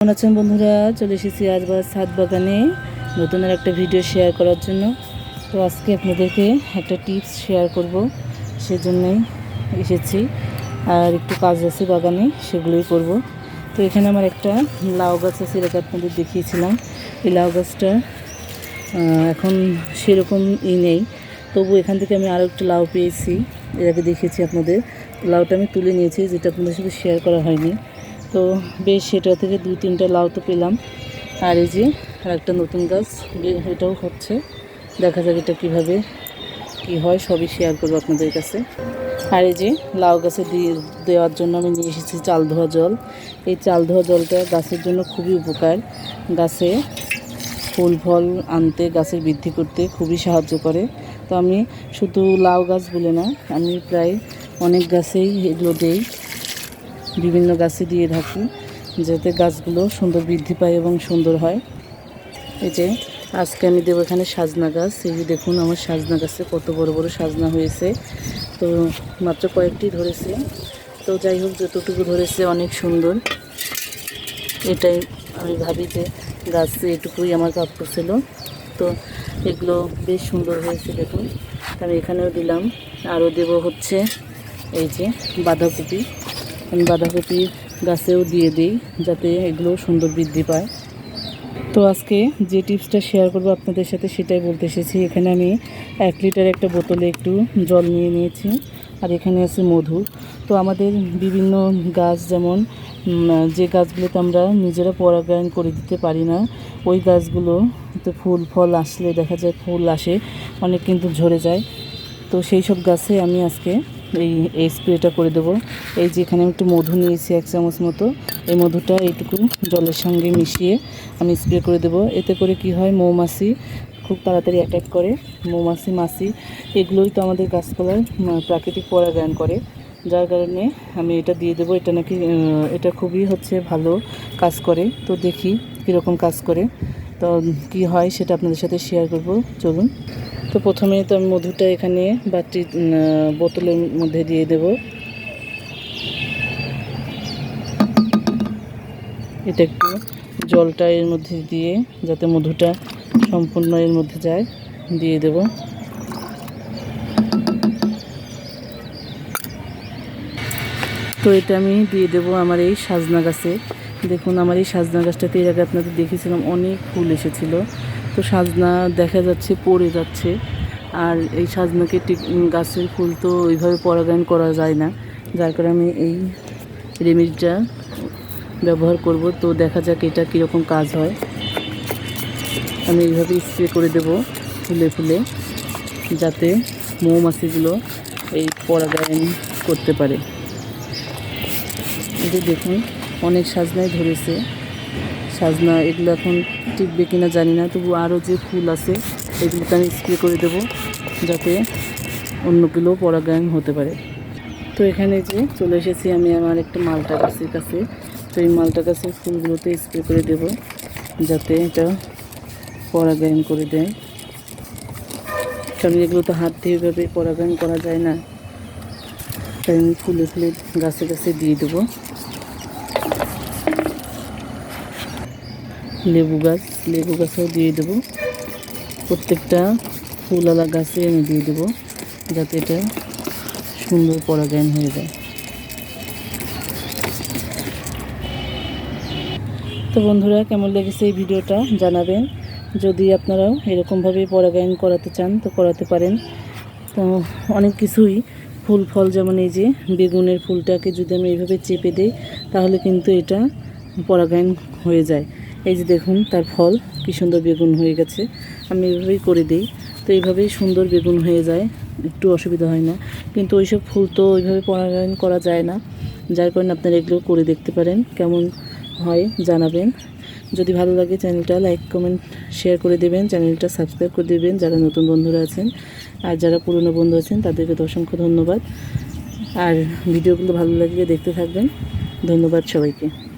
কেমন আছেন বন্ধুরা? চলে এসেছি আজ বা ছাদ বাগানে নতুন আর একটা ভিডিও শেয়ার করার জন্য। তো আজকে আপনাদেরকে একটা টিপস শেয়ার করব, সেজন্যই এসেছি। আর একটু কাজ আছে বাগানে, সেগুলোই করব। তো এখানে আমার একটা লাউ গাছ আছে, এটাকে আপনাদের দেখিয়েছিলাম। এই লাউ গাছটা এখন সেরকম ই নেই। তবু এখান থেকে আমি আরও একটা লাউ পেয়েছি, এটাকে দেখিয়েছি আপনাদের। লাউটা আমি তুলে নিয়েছি, যেটা আপনাদের সাথে শেয়ার করা হয়নি। তো বেশ, সেটা থেকে দুই তিনটা লাউ তো পেলাম। আর এই যে আর একটা নতুন গাছ এটাও হচ্ছে। দেখা যাক এটা কীভাবে কি হয়, সবই শেয়ার করব আপনাদের কাছে। আর এই যে লাউ গাছে দেওয়ার জন্য আমি নিয়ে এসেছি চাল ধোয়া জল। এই চাল ধোয়া জলটা গাছের জন্য খুবই উপকার। গাছে ফুল, ফল আনতে গাছের বৃদ্ধি করতে খুবই সাহায্য করে। তো আমি শুধু লাউ গাছ বলে না, আমি প্রায় অনেক গাছেই এগুলো দেই। বিভিন্ন গাছে দিয়ে থাকি, যাতে গাছগুলো সুন্দর বৃদ্ধি পায় এবং সুন্দর হয়। এই যে, আজকে আমি দেবো এখানে সাজনা গাছ। এই যে দেখুন, আমার সাজনা গাছে কত বড় বড় সাজনা হয়েছে। তো মাত্র কয়েকটি ধরেছে। তো যাই হোক, যতটুকু ধরেছে অনেক সুন্দর। এটাই আমি ভাবি যে গাছে এটুকুই আমার প্রাপ্য ছিল। তো এগুলো বেশ সুন্দর হয়েছে দেখুন। আমি এখানেও দিলাম। আরও দেব হচ্ছে এই যে বাঁধাকপি। আমি বাঁধাকপি গাছেও দিয়ে দিই যাতে এগুলো সুন্দর বৃদ্ধি পায়। তো আজকে যে টিপসটা শেয়ার করব আপনাদের সাথে সেটাই বলতে এসেছি। এখানে আমি এক লিটার একটা বোতলে একটু জল নিয়ে নিয়েছি আর এখানে আছে মধু। তো আমাদের বিভিন্ন গাছ যেমন যে গাছগুলোতে আমরা নিজেরা পরাগায়ন করে দিতে পারি না, ওই গাছগুলো তো ফুল, ফল আসলে দেখা যায় ফুল আসে, অনেক কিন্তু ঝরে যায়। তো সেই সব গাছে আমি আজকে এই এই স্প্রেটা করে দেবো। এই যে এখানে আমি একটু মধু নিয়েছি এক চামচ মতো। এই মধুটা এইটুকু জলের সঙ্গে মিশিয়ে আমি স্প্রে করে দেবো। এতে করে কি হয়, মৌমাছি খুব তাড়াতাড়ি অ্যাটাক করে। মৌমাছি, মাছি, এগুলোই তো আমাদের গাছপালার প্রাকৃতিক পরাগায়ন করে। যার কারণে আমি এটা দিয়ে দেবো। এটা নাকি এটা খুবই হচ্ছে ভালো কাজ করে। তো দেখি কীরকম কাজ করে। তো কি হয় সেটা আপনাদের সাথে শেয়ার করব। চলুন। তো প্রথমে তো আমি মধুটা এখানে বাটি বোতলের মধ্যে দিয়ে দেব। এটা একটু জলটা এর মধ্যে দিয়ে, যাতে মধুটা সম্পূর্ণ এর মধ্যে যায়, দিয়ে দেব। তো এটা আমি দিয়ে দেবো আমার এই সাজনা গাছে। দেখুন, আমার এই সাজনা গাছটাতে এর আগে আপনাদের দেখেছিলাম অনেক ফুল এসেছিল। তো সাজনা দেখা যাচ্ছে, পড়ে যাচ্ছে। আর এই সাজনাকে গাছের ফুল তো ওইভাবে পরাগায়ন করা যায় না। যার কারণে আমি এই রেমেডিটা ব্যবহার করব। তো দেখা যাক এটা কীরকম কাজ হয়। আমি এইভাবে স্প্রে করে দেব ফুলে ফুলে, যাতে মৌমাছিগুলো এই পরাগায়ন করতে পারে। এই দেখুন অনেক সাজনাই ধরেছে। সাজনা এগুলো এখন টিকবে কিনা জানি না, তবু আরও যে ফুল আছে এগুলোতে আমি স্প্রে করে দেবো যাতে অন্যগুলো পরাগায়ন হতে পারে। তো এখানে যে চলে এসেছি আমি আমার একটা মালটা গাছের কাছে। তো এই মালটা গাছের ফুলগুলোতে স্প্রে করে দেব যাতে এটা পরাগায়ন করে দেয়। কারণ এগুলো তো হাত দিয়ে এভাবে পরাগায়ন করা যায় না। তাই আমি ফুলে ফুলে গাছে গাছে দিয়ে দেবো। লেবু গাছ, লেবু গাছেও দিয়ে দেবো। প্রত্যেকটা ফুলওয়ালা গাছে আমি দিয়ে দেবো, যাতে এটা সুন্দর পরাগায়ন হয়ে যায়। তো বন্ধুরা, কেমন লেগেছে এই ভিডিওটা জানাবেন। যদি আপনারাও এরকমভাবে পরাগায়ন করাতে চান, তো করাতে পারেন। তো অনেক কিছুই ফুল ফল, যেমন এই যে বেগুনের ফুলটাকে যদি আমি এইভাবে চেপে দিই, তাহলে কিন্তু এটা পরাগায়ন হয়ে যায়। এই যে দেখুন, তার ফল, কী সুন্দর বেগুন হয়ে গেছে। আমি এভাবেই করে দিই। তো এইভাবেই সুন্দর বেগুন হয়ে যায়, একটু অসুবিধা হয় না। কিন্তু ওইসব ফুল তো ওইভাবে পরাগায়ন করা যায় না। যার কারণে আপনারা এগুলো করে দেখতে পারেন, কেমন হয় জানাবেন। যদি ভালো লাগে চ্যানেলটা, লাইক, কমেন্ট, শেয়ার করে দেবেন। চ্যানেলটা সাবস্ক্রাইব করে দেবেন যারা নতুন বন্ধুরা আছেন। আর যারা পুরনো বন্ধু আছেন, তাদেরকে তো অসংখ্য ধন্যবাদ। আর ভিডিওগুলো ভালো লাগলে দেখতে থাকবেন। ধন্যবাদ সবাইকে।